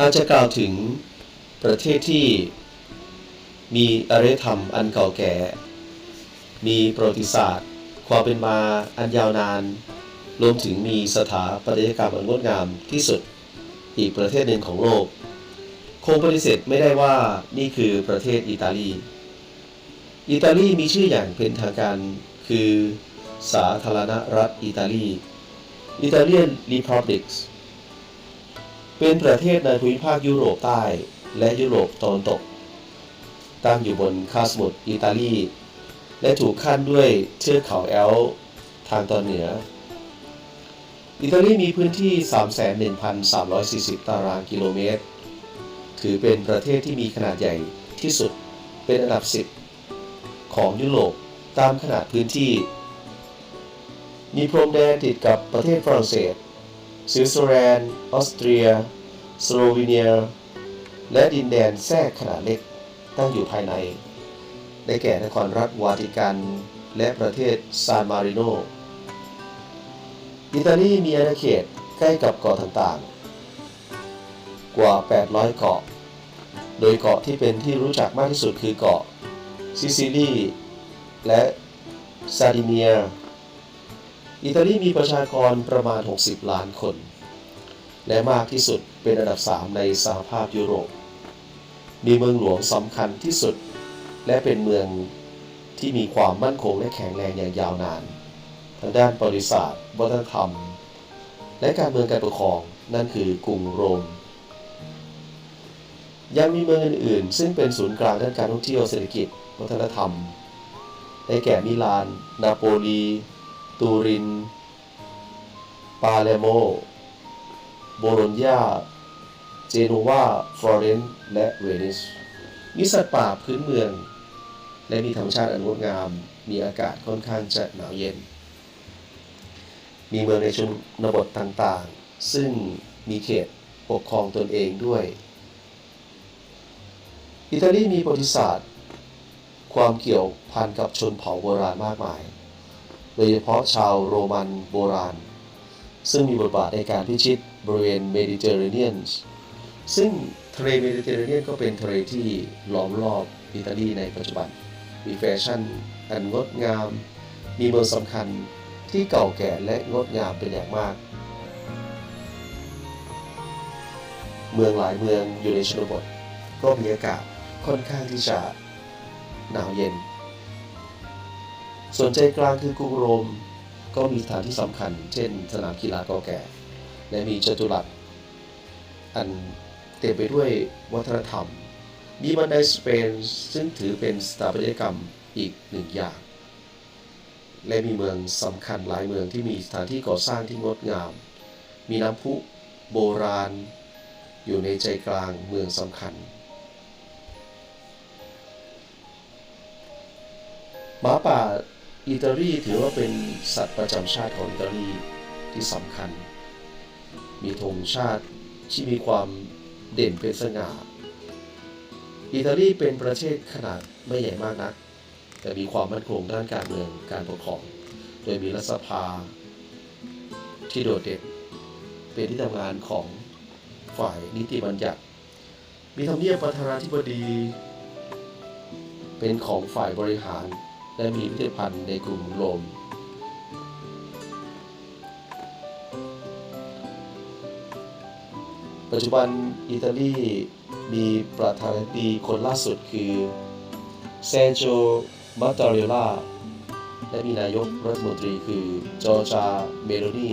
หากจะกล่าวถึงประเทศที่มีอารยธรรมอันเก่าแก่ มีประวัติศาสตร์ ความเป็นมาอันยาวนาน รวมถึงมีสถาปัตยกรรมอันงดงามที่สุดอีกประเทศหนึ่งของโลก คงปฏิเสธไม่ได้ว่านี่คือประเทศอิตาลี อิตาลีมีชื่ออย่างเป็นทางการคือสาธารณรัฐอิตาลีอิตา เป็นประเทศในภูมิภาคยุโรปใต้ และยุโรปตะวันตก ตั้งอยู่บนคาสมุทรอิตาลี และถูกขั้นด้วยเทือกเขาแอลทางตอนเหนือ อิตาลีมีพื้นที่ 31,340 ตารางกิโลเมตร ถือเป็นประเทศที่มีขนาดใหญ่ที่สุดเป็นอันดับ 10 ของยุโรปตามขนาดพื้นที่ มีพรมแดนติดกับประเทศฝรั่งเศสสวิตเซอร์แลนด์ออสเตรีย สโลวีเนีย และดินแดนแทรกขนาดเล็กตั้งอยู่ภายใน ได้แก่นครรัฐวาติกัน และประเทศซานมาริโน อิตาลีมีอาณาเขตใกล้กับเกาะต่างๆ กว่า 800 เกาะ โดยเกาะที่เป็นที่รู้จักมากที่สุดคือเกาะซิซิลีและซาดิเนีย อิตาลีมีประชากรประมาณ 60 ล้านคน และมากที่สุดเป็นอันดับ 3 ในสหภาพยุโรป มีเมืองหลวงสำคัญที่สุด และเป็นเมืองที่มีความมั่นคงและแข็งแรงอย่างยาวนาน ทางด้านประวัติศาสตร์วัฒนธรรม และการเมืองการปกครองนั่นคือกรุงโรม ยังมีเมืองอื่นๆ ซึ่งเป็นศูนย์กลางด้านการท่องเที่ยวเศรษฐกิจ วัฒนธรรมได้แก่มิลาน นาโปลี ตูริน ปาเลโม โบโลญญา เจนัวาฟลอเรนซ์และเวนิสมีสัตว์ป่าพื้นเมือง และมีธรรมชาติอันงดงาม มีอากาศค่อนข้างจะหนาวเย็น มีเมืองในชนบทต่างๆ ซึ่งมีเขตปกครองตนเองด้วย อิตาลีมีประวัติศาสตร์ ความเกี่ยวพันกับชนเผ่าโบราณมากมาย โดยเฉพาะชาวโรมันโบราณ ซึ่งมีบทบาทในการพิชิตบริเวณเมดิเตอร์เรเนียนซึ่งทะเลเมดิเตอร์เรเนียนก็เป็นทะเลที่ล้อมรอบอิตาลีในปัจจุบัน มีแฟชั่นอันงดงาม มีเมืองสำคัญที่เก่าแก่และงดงามเป็นอย่างมาก เมืองหลายเมืองอยู่ในชนบท ก็มีอากาศค่อนข้างที่จะหนาวเย็น ส่วนใจกลางคือกรุงโรม ก็มีสถานที่สำคัญ เช่น สนามกีฬาเก่าแก่ และมีจตุรัสอันเต็มไปด้วยวัฒนธรรม มีบันไดสเปนซึ่งถือเป็นสถาปัตยกรรมอีกหนึ่งอย่าง และมีเมืองสำคัญหลายเมืองที่มีสถานที่ก่อสร้างที่งดงาม มีน้ำพุโบราณ อยู่ในใจกลางเมืองสำคัญหมาป่า อิตาลีถือว่าเป็นสัตว์ประจำชาติของอิตาลีที่สำคัญ มีธงชาติที่มีความเด่นเป็นสง่า อิตาลีเป็นประเทศขนาดไม่ใหญ่มากนัก แต่มีความมั่นคงด้านการเมืองการปกครอง โดยมีรัฐสภาที่โดดเด่นเป็นที่ทำงานของฝ่ายนิติบัญญัติ มีทำเนียบประธานาธิบดี เป็นของฝ่ายบริหาร และมีพิพิธภัณฑ์ในกรุงโรมปัจจุบันอิตาลีมีประธานาธิบดีคนล่าสุดคือเซนโจมาตาเรล่าและมีนายกรัฐมนตรีคือจอร์จาเมโลนี